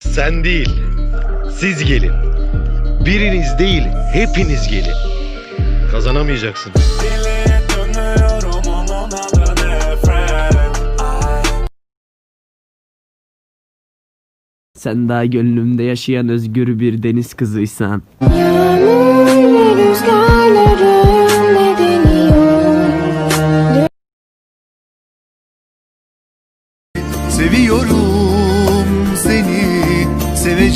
Sen değil, siz gelin. Biriniz değil, hepiniz gelin. Kazanamayacaksın. Deliye dönüyorum onun adı nefret Ay. Sen daha gönlümde yaşayan özgür bir deniz kızıysan Seviyorum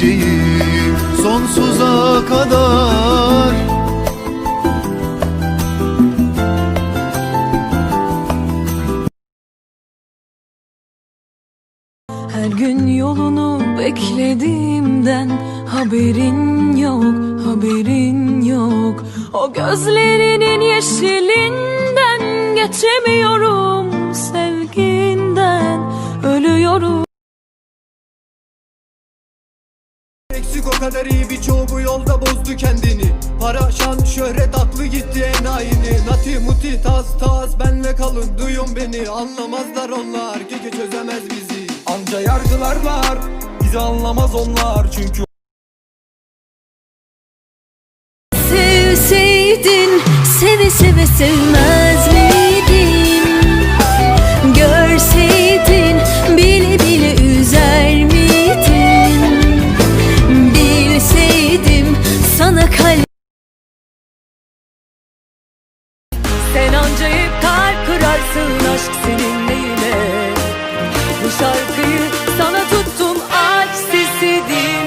seveceğim sonsuza kadar. Her gün yolunu beklediğimden haberin yok, haberin yok. O gözlerinin yeşilinden geçemiyorum O kadar iyi birçoğu bu yolda bozdu kendini. Para, şan, şöhret aklı gitti enayini. Nati, muti, tas, tas benle kalın duyun beni. Anlamazlar onlar, gece çözemez bizi. Anca yargılarlar, bizi anlamaz onlar. Çünkü Sevseydin seve seve sevmez mi? Acayip kalp kırarsın aşk seninle yine Bu şarkıyı sana tuttum aç sesi dinle.